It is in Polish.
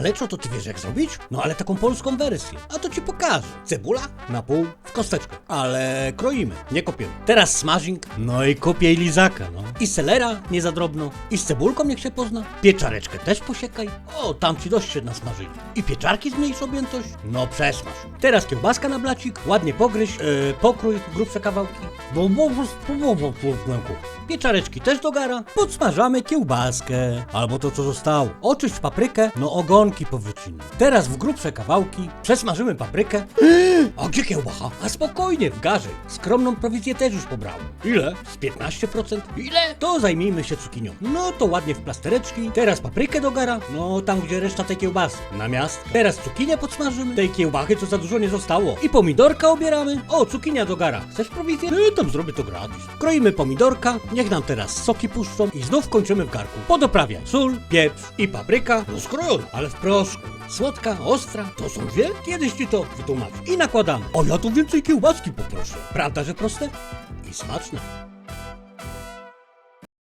ale co to ty wiesz jak zrobić? No ale taką polską wersję. A to ci pokażę. Cebula na pół w kosteczkę. Ale kroimy, nie kopiemy. Teraz smażing, no i kopię i lizaka, no. I selera nie za drobno, i z cebulką niech się pozna. Pieczareczkę też posiekaj. O, tam ci dość się nasmażyli. I pieczarki zmniejsz objętość? No przesmaż. Teraz kiełbaska na blacik, ładnie pogryź, yy, pokrój grubsze kawałki. Bo może spróbował człowieku. Pieczareczki też do gara, podsmażamy kiełbaskę, albo to co zostało. Oczyść paprykę, no ogonki powycinaj. Teraz w grubsze kawałki przesmażymy paprykę. A gdzie kiełbacha? A spokojnie, w garze. Skromną prowizję też już pobrałem. Ile? Z 15%? Ile? To zajmijmy się cukinią. No to ładnie w plastereczki. Teraz paprykę do gara. No tam gdzie reszta tej kiełbasy. Na miast. Teraz cukinię podsmażymy. Tej kiełbachy co za dużo nie zostało. I pomidorka obieramy. O, cukinia do gara. Chcesz prowizję? No tam zrobię to gratis. Kroimy pomidorka. Niech nam teraz soki puszczą. I znów kończymy w garku. Podoprawiaj. Sól, pieprz i papryka. Rozkrojona, ale w proszku. Słodka, ostra, to są dwie? Kiedyś ci to wytłumaczę. I nakładamy. O, ja tu więcej kiełbaski poproszę. Prawda, że proste? I smaczne.